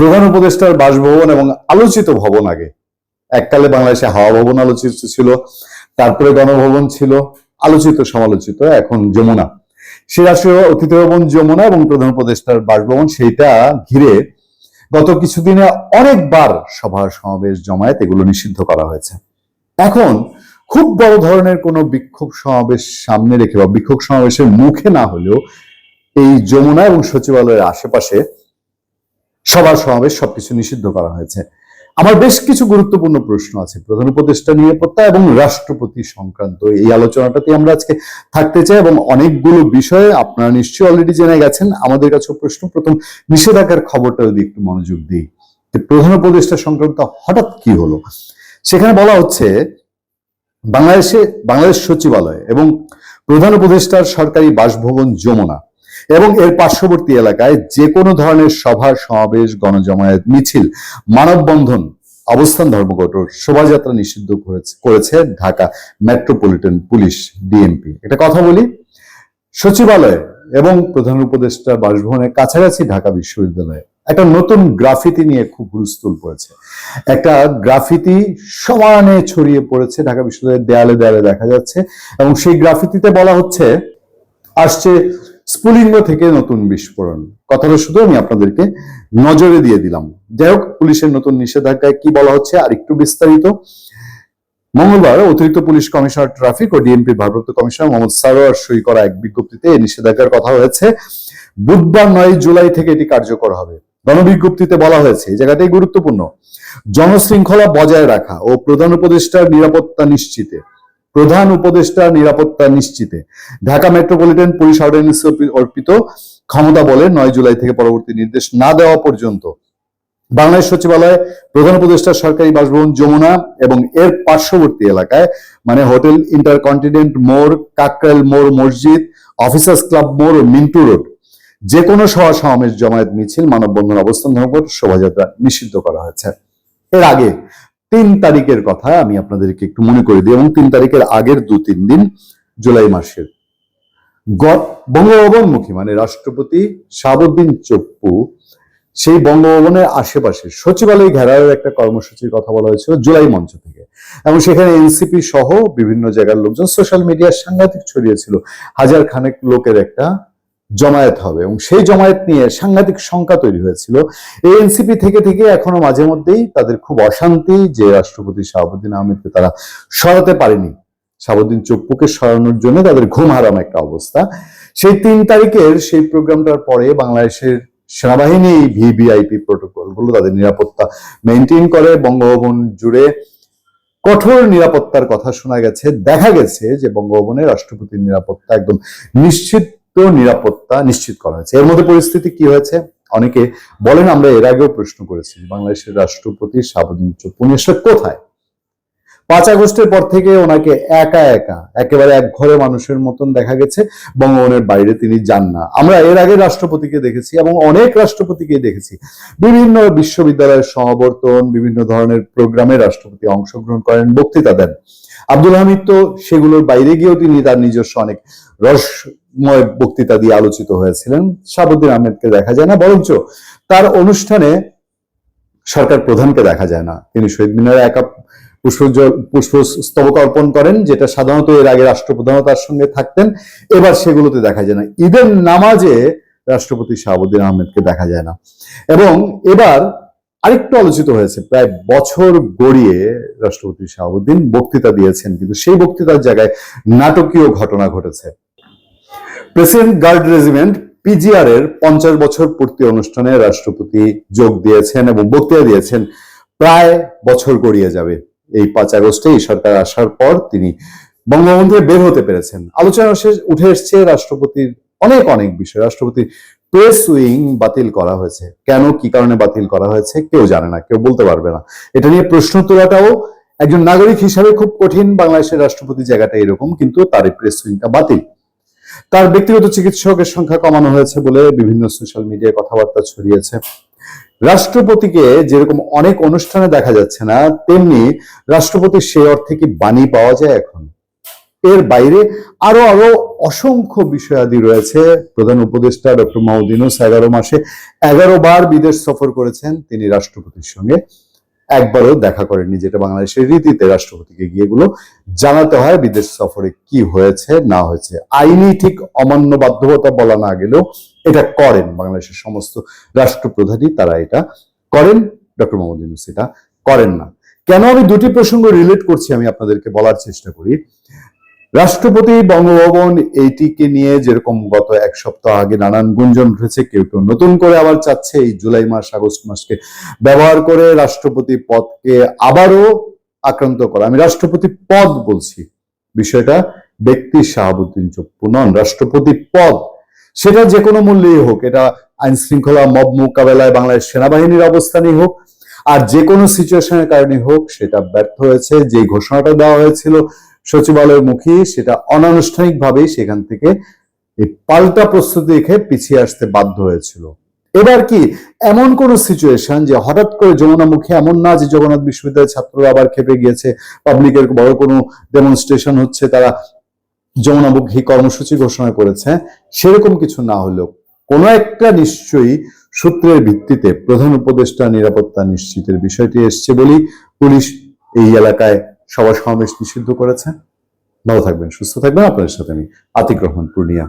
প্রধান উপদেষ্টার বাসভবন এবং আলোচিত ভবন আগে। এককালে বাংলাদেশে হাওয়া ভবন আলোচিত ছিল, তারপরে গণভবন ছিল, আলোচিত, সমালোচিত, এখন যমুনা। সে রাষ্ট্রীয় অতিথি ভবন যমুনা এবং প্রধান উপদেষ্টার বাসভবন, সেইটা ঘিরে গত কিছুদিনে অনেকবার সভা সমাবেশ জমায়েত এগুলো নিষিদ্ধ করা হয়েছে। এখন খুব বড় ধরনের কোনো বিক্ষোভ সমাবেশ সামনে রেখে বা বিক্ষোভ সমাবেশের মুখে না হলেও এই যমুনা এবং সচিবালয়ের আশেপাশে সভা সমাবেশ সবকিছু নিষিদ্ধ করা হয়েছে। আমার বেশ কিছু গুরুত্বপূর্ণ প্রশ্ন আছে। প্রধান উপদেষ্টা নিরাপত্তা এবং রাষ্ট্রপতি সংক্রান্ত এই আলোচনাটাতে আমরা আজকে থাকতে চাই এবং অনেকগুলো বিষয়ে আপনারা নিশ্চয়ই অলরেডি জেনে গেছেন। আমাদের কাছে প্রশ্ন। প্রথম, নিষেধাজ্ঞার খবরটা যদি একটু মনোযোগ দিই। প্রধান উপদেষ্টা সংক্রান্ত হঠাৎ কি হলো? সেখানে বলা হচ্ছে, বাংলাদেশে, বাংলাদেশ সচিবালয় এবং প্রধান উপদেষ্টার সরকারি বাসভবন যমুনা। এবং এর পার্শ্ববর্তী এলাকায় যে কোনো ধরনের সভা সমাবেশ, গণজমায়েত, মিছিল, মানববন্ধন, অবস্থান ধর্মঘট শোভাযাত্রা নিষিদ্ধ করেছে ঢাকা মেট্রোপলিটন পুলিশ, ডিএমপি। একটা কথা বলি, সচিবালয় এবং প্রধান উপদেষ্টার বাসভবনের কাছাকাছি ঢাকা বিশ্ববিদ্যালয়ে একটা নতুন গ্রাফিতি নিয়ে খুব হুলস্থুল পড়েছে। একটা গ্রাফিতি সমানে ছড়িয়ে পড়েছে ঢাকা বিশ্ববিদ্যালয়ের দেয়ালে দেয়ালে দেখা যাচ্ছে এবং সেই গ্রাফিতিতে বলা হচ্ছে, আসছে স্ফুলিঙ্গ থেকে নতুন বিস্ফোরণ। কথাটা শুধু আমি আপনাদেরকে নজরে দিয়ে দিলাম। যাই হোক, পুলিশের নতুন নিষেধাজ্ঞায় কি বলা হচ্ছে আর একটু বিস্তারিত। মঙ্গলবার অতিরিক্ত পুলিশ কমিশনার ট্রাফিক ও ডিএমপির ভারপ্রাপ্ত কমিশনার মোহাম্মদ সারোয়ার সই করা এক বিজ্ঞপ্তিতে এই নিষেধাজ্ঞার কথা হয়েছে। বুধবার নয় জুলাই থেকে এটি কার্যকর হবে। গণবিজ্ঞপ্তিতে বলা হয়েছে, এই জায়গাটাই গুরুত্বপূর্ণ। জনশৃঙ্খলা বজায় রাখা ও প্রধান উপদেষ্টার নিরাপত্তা নিশ্চিতে প্রধান উপদেষ্টা নিরাপত্তা নিশ্চিতে। ঢাকা মেট্রোপলিটন পুলিশ অর্ডিন্যান্স অর্পিত ক্ষমতা বলে নয় জুলাই থেকে পরবর্তী নির্দেশ না দেওয়া পর্যন্ত। বাংলাদেশ সচিবালয় প্রধান উপদেষ্টা সরকারি বাসভবন যমুনা এবং এর পার্শ্ববর্তী এলাকায় মানে হোটেল ইন্টারকন্টিনেন্ট মোড়, কাকরাইল মোড়, মসজিদ, অফিসার্স ক্লাব মোড় মিন্টু রোড। যে কোনো সভা সমাবেশ, জমায়েত মিছিল, মানববন্ধন, অবস্থান ধর্মঘট, শোভাযাত্রা নিষিদ্ধ করা হয়েছে। এর আগে তিন তারিখের কথা আমি আপনাদেরকে একটু মনে করে দিই, এবং তিন তারিখের আগের দু, তিন দিন জুলাই মাসের। বঙ্গভবনমুখী মানে রাষ্ট্রপতি শাহাবুদ্দিন চপ্পু, সেই বঙ্গভবনের আশেপাশে সচিবালয় ঘেরাওয়ের একটা কর্মসূচির কথা বলা হয়েছিল জুলাই মঞ্চ থেকে। এবং সেখানে এনসিপি সহ বিভিন্ন জায়গার লোকজন, সোশ্যাল মিডিয়ার সাংঘাতিক ছড়িয়েছিল। হাজার খানেক লোকের একটা জমায়েত হবে। এবং সেই জমায়েত নিয়ে সাংঘাতিক শঙ্কা তৈরি হয়েছিল। এই এনসিপি থেকে থেকে এখনও মাঝে মধ্যেই তাদের খুব অশান্তি যে রাষ্ট্রপতি শাহাবুদ্দিন আহমেদকে তারা সরাতে পারেনি। শাহাবুদ্দিন চপ্পুকে সরানোর জন্য তাদের ঘুম হারাম একটা অবস্থা। সেই তিন তারিখের সেই প্রোগ্রামটার পরে বাংলাদেশের সেনাবাহিনী, ভিভিআইপি প্রোটোকলগুলো তাদের নিরাপত্তা মেনটেন করে। বঙ্গভবন জুড়ে কঠোর নিরাপত্তার কথা শোনা গেছে। দেখা গেছে যে বঙ্গভবনে রাষ্ট্রপতির নিরাপত্তা একদম নিশ্চিত নিরাপত্তা নিশ্চিত করা হয়েছে। এর মধ্যে পরিস্থিতি কি হয়েছে? অনেকে বলেন, আমরা এর আগেও প্রশ্ন করেছি, বাংলাদেশের রাষ্ট্রপতি চপ্পু আসলে কোথায়? পাঁচ আগস্টের পর থেকে ওনাকে একা একা, একেবারে এক ঘরে মানুষের মতন দেখা গেছে, বঙ্গভবনের বাইরে তিনি যান না। আমরা এর আগে রাষ্ট্রপতিকে দেখেছি এবং অনেক রাষ্ট্রপতিকে দেখেছি। বিভিন্ন বিশ্ববিদ্যালয়ের সমাবর্তন, বিভিন্ন ধরনের প্রোগ্রামে রাষ্ট্রপতি অংশগ্রহণ করেন, বক্তৃতা দেন। আব্দুল হামিদ তো সেগুলোর বাইরে গিয়েও তিনি তার নিজস্ব অনেক রসময় বক্তৃতা দিয়ে আলোচিত হয়েছিলেন। শাহাবুদ্দিন আহমেদকে দেখা যায় না, বরঞ্চ তার অনুষ্ঠানে সরকার প্রধানকে দেখা যায় না। তিনি শহীদ মিনারে একা পুষ্পজল পুষ্পস্তবক অর্পণ করেন, যেটা সাধারণত এর আগে রাষ্ট্রপ্রধানও তার সঙ্গে থাকতেন। এবার সেগুলোতে দেখা যায় না। ঈদের নামাজে রাষ্ট্রপতি শাহাবুদ্দিন আহমেদকে দেখা যায় না। এবং এবার আরেকটু আলোচিত হয়েছে। প্রায় বছর গড়িয়ে রাষ্ট্রপতি শাহাবুদ্দিন বক্তৃতা দিয়েছেন, কিন্তু সেই বক্তৃতার জায়গায় নাটকীয় ঘটনা ঘটেছে। প্রেসিডেন্ট গার্ড রেজিমেন্ট পিজিআর এর পঞ্চাশ বছর পূর্তি অনুষ্ঠানে রাষ্ট্রপতি যোগ দিয়েছেন এবং বক্তৃতা দিয়েছেন। প্রায় বছর গড়িয়ে যাবে এই পাঁচ আগস্টে। এই সরকার আসার পর তিনি বঙ্গভবন থেকে বের হতে পেরেছেন। আলোচনা শেষ, উঠে এসছে রাষ্ট্রপতির অনেক অনেক বিষয়। রাষ্ট্রপতির প্রেস উইং বাতিল করা হয়েছে। কেন, কি কারণে বাতিল করা হয়েছে, কেউ জানে না, কেউ বলতে পারবে না। এটা নিয়ে প্রশ্ন তোলাটাও একজন নাগরিক হিসাবে খুব কঠিন। বাংলাদেশের রাষ্ট্রপতি জায়গাটা এরকম, কিন্তু তার প্রেস উইংটা বাতিল। তার ব্যক্তিগত চিকিৎসকের সংখ্যা কমানো হয়েছে বলে বিভিন্ন সোশ্যাল মিডিয়ায় কথাবার্তা ছড়িয়েছে। রাষ্ট্রপতিকে যেরকম অনেক অনুষ্ঠানে দেখা যাচ্ছে না, তেমনি রাষ্ট্রপতির সেই অর্থে কি বাণী পাওয়া যায় এখন? এর বাইরে আরও আরও অসংখ্য বিষয়াদি রয়েছে। প্রধান উপদেষ্টা ডক্টর মাহদিনুস এগারো মাসে এগারো বার বিদেশ সফর করেছেন। তিনি রাষ্ট্রপতির সঙ্গে একবারও দেখা করেননি, যেটা বাংলাদেশের রীতিতে রাষ্ট্রপতিকে গিয়ে এগুলো জানাতে হয়, বিদেশ সফরে কি হয়েছে, না হয়েছে। আইনি ঠিক অমান্য বাধ্যবতা বলা না গেলেও এটা করেন বাংলাদেশের সমস্ত রাষ্ট্রপ্রধানই, তারা এটা করেন। ডক্টর মোহাম্মদ ইউনুস এটা করেন না। কেন আমি দুটি প্রসঙ্গ রিলেট করছি আমি আপনাদেরকে বলার চেষ্টা করি? রাষ্ট্রপতি বঙ্গভবন এইটিকে নিয়ে যেরকম গত এক সপ্তাহ আগে নানান গুঞ্জন উঠেছে, কেউ কেউ নতুন করে আবার চাচ্ছে। এই জুলাই মাস, আগস্ট মাসকে ব্যবহার করে রাষ্ট্রপতি পদকে আবারও আক্রান্ত করা। আমি রাষ্ট্রপতি পদ বলছি। বিষয়টা ব্যক্তি শাহাবুদ্দিন চপ্পু নন, রাষ্ট্রপতি পদ। সেটা যে কোনো মূল্যেই হোক, এটা আইন শৃঙ্খলা মব মোকাবেলায় বাংলাদেশ সেনাবাহিনীর অবস্থানই হোক, আর যে কোনো সিচুয়েশনের কারণে হোক, সেটা ব্যর্থ হয়েছে। যে ঘোষণাটা দেওয়া হয়েছিল সচিবালয়ের মুখী, সেটা অনানুষ্ঠানিকভাবেই সেখান থেকে পাল্টা প্রস্তুতি দেখে পিছিয়ে আসতে বাধ্য হয়েছিল। এবার কি, এমন কোন সিচুয়েশন যে হঠাৎ করে যমুনামুখী এমন না যে জগন্নাথ বিশ্ববিদ্যালয়ের ছাত্ররা আবার খেপে গিয়েছে পাবলিকের বড় কোনো ডেমনস্ট্রেশন হচ্ছে, তারা যমুনামুখী কর্মসূচি ঘোষণা করেছে, সেরকম কিছু না হলেও কোনো একটা নিশ্চয়ই সূত্রের ভিত্তিতে প্রধান উপদেষ্টা নিরাপত্তা নিশ্চিতের বিষয়টি এসছে বলেই পুলিশ এই এলাকায় সভা সমাবেশ নিষিদ্ধ করেছে ভালো থাকবেন সুস্থ থাকবেন। আপনাদের সাথে আমি আতিক রহমান পূর্ণিয়া।